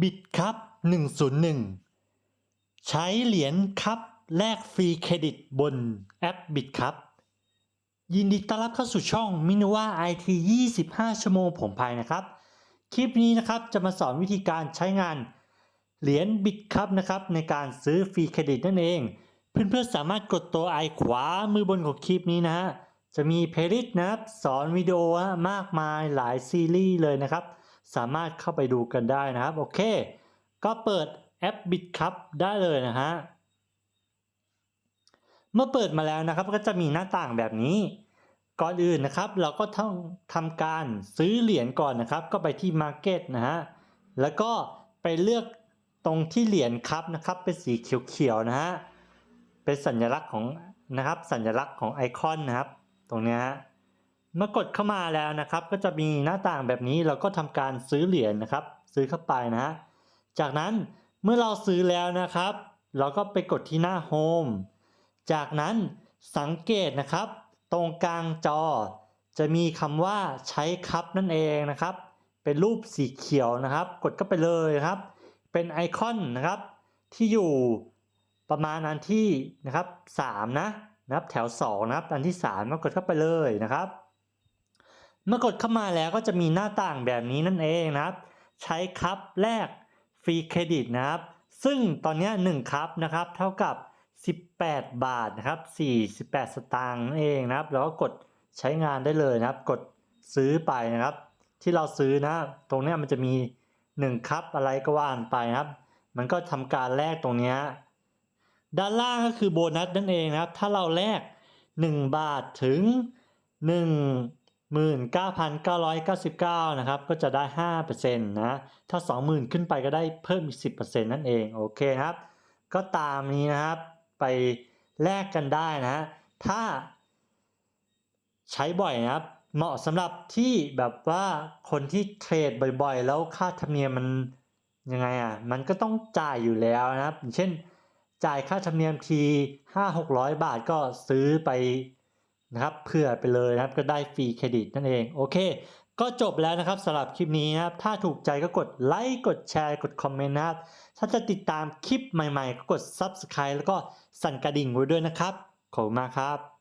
บิตครับ101 ใช้เหรียญครับแลกฟรีเครดิตบนแอปบิตครับยินดีต้อนรับเข้าสู่ช่องมินว่า IT 25 ชั่วโมงผมภายนะครับ คลิปนี้นะครับจะมาสอนวิธีการใช้งานเหรียญบิตครับนะครับในการซื้อฟรีเครดิตนั่นเอง เพื่อนๆสามารถกดตัวไอขวามือบนของคลิปนี้นะฮะจะมีเพลย์ลิสต์นะครับสอนวิดีโอมากมายหลายซีรีส์เลยนะครับ สามารถเข้าไปดูกันได้นะครับ โอเค ก็เปิดแอป b i t ครับได้เลยนะฮะ เมื่อเปิดมาแล้วนะครับก็จะมีหน้าต่างแบบนี้ ก่อนอื่นนะครับ เราก็ต้องทำการซื้อเหรียญก่อนนะครับ ก็ไปที่ Market นะฮะ แล้วก็ไปเลือกตรงที่เหรียญครับนะครับ เป็นสีเขียวๆนะฮะ เป็นสัญลักษณ์ของนะครับ สัญลักษณ์ของไอคอนนะครับ ตรงนี้ฮะ เมื่อกดเข้ามาแล้วนะครับ ก็จะมีหน้าต่างแบบนี้เราก็ทำการซื้อเหรียญนะครับ ซื้อเข้าไปนะฮะจากนั้นเมื่อเราซื้อแล้วนะครับ เราก็ไปกดที่หน้าโฮมจากนั้นสังเกตนะครับ ตรงกลางจอ จะมีคำว่าใช้ครับนั่นเองนะครับ เป็นรูปสีเขียวนะครับ กดเข้าไปเลยครับ เป็นไอคอนนะครับ ที่อยู่ประมาณอันที่นะครับ3นะนะับแถว 2 นะครับ อันที่ 3 ก็กดเข้าไปเลยนะครับ เมื่อกดเข้ามาแล้วก็จะมีหน้าต่างแบบนี้นั่นเองนะครับ ใช้ครับแลกฟรีเครดิตนะครับ ซึ่งตอนนี้1ครับนะครับ เท่ากับ 18 บาทนะครับ48 สตางค์นั่นเองนะครับ แล้วก็กดใช้งานได้เลยนะครับ กดซื้อไปนะครับ ที่เราซื้อนะ ตรงนี้มันจะมี1ครับอะไรก็ว่านไปนะครับ มันก็ทำการแลกตรงนี้ด้านล่างก็คือโบนัสนั่นเองนะครับ ถ้าเราแลก1บาทถึง 1 19,999 นะครับ ก็จะได้ 5%นะ ถ้า 20,000 ขึ้นไปก็ได้เพิ่มอีก 10%นั่นเอง โอเคครับ ก็ตามนี้นะครับ ไปแลกกันได้นะ ถ้าใช้บ่อยนะครับ เหมาะสำหรับที่แบบว่าคนที่เทรดบ่อยๆ แล้วค่าธรรมเนียมมันยังไงอะ มันก็ต้องจ่ายอยู่แล้วนะครับอย่างเช่น จ่ายค่าธรรมเนียมที5-600 บาทก็ซื้อไป นะครับเผื่อไปเลยนะครับก็ได้ฟรีเครดิตนั่นเองโอเค ก็จบแล้วนะครับสำหรับคลิปนี้นะครับถ้าถูกใจก็กดไลค์กดแชร์กดคอมเมนต์นะครับถ้าจะติดตามคลิปใหม่ๆ ก็กด Subscribe แล้วก็สั่นกระดิ่งไว้ด้วยนะครับขอบคุณมากครับ